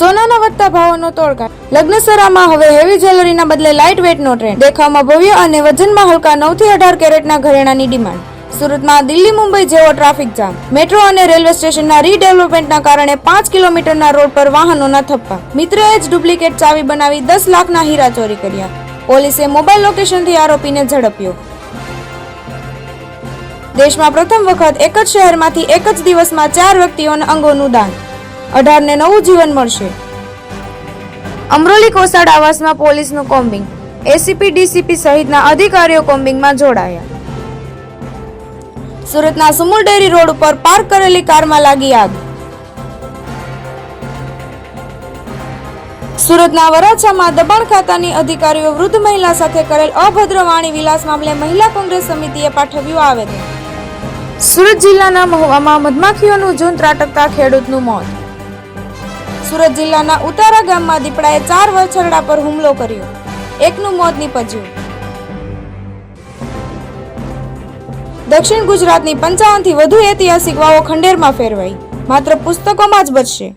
સોનાના વધતા ભાવોનો તોડકાટ લગ્નસરામાં હવે હેવી જ્વેલરીના બદલે લાઇટ વેટનો ટ્રેન્ડ દેખાવમાં ભવ્ય અને વજનમાં હલકા નવથી અઢાર કેરેટના ઘરેણાની ડિમાન્ડ. સુરતમાં દિલ્હી, મુંબઈ જેવો ટ્રાફિક જામ. મેટ્રો અને રેલવે સ્ટેશનના રીડેવલપમેન્ટના કારણે પાંચ કિલોમીટરના રોડ પર વાહનોના થપ્પા. મિત્રએ જ ડુપ્લિકેટ ચાવી બનાવી દસ લાખના હીરા ચોરી કર્યા. પોલીસે મોબાઈલ લોકેશનથી આરોપીને ઝડપ્યો. દેશમાં પ્રથમ વખત એક જ શહેરમાંથી એક જ દિવસમાં ચાર વ્યક્તિઓના અંગોનું દાન. અઢારને નવું જીવન મળશે. અમરોલી કોસાડ આવાસમાં પોલીસનું કોમ્બિંગ. એસીપી, ડીસીપી સહિતના અધિકારીઓ કોમ્બિંગમાં જોડાયા. સુરતના સુમુલ ડેરી રોડ ઉપર પાર્ક કરેલી કારમાં લાગી આગ. સુરતના વરાછામાં દબાણ ખાતાની અધિકારીઓ વૃદ્ધ મહિલા સાથે કરેલ અભદ્ર વાણી વિલાસ મામલે મહિલા કોંગ્રેસ સમિતિએ પાઠવ્યું આવેદન. સુરત જિલ્લાના મહુવામાં મધમાખીઓનું ઝુંડ ત્રાટકતા ખેડૂતનું મોત. સુરત જિલ્લાના ઉતારા ગામમાં દીપડાએ ચાર વછરડા પર હુમલો કર્યો. એકનું મોત નીપજ્યું. દક્ષિણ ગુજરાતની પંચાવનથી વધુ ઐતિહાસિક વાવો ખંડેરમાં ફેરવાઈ. માત્ર પુસ્તકોમાં જ બચશે.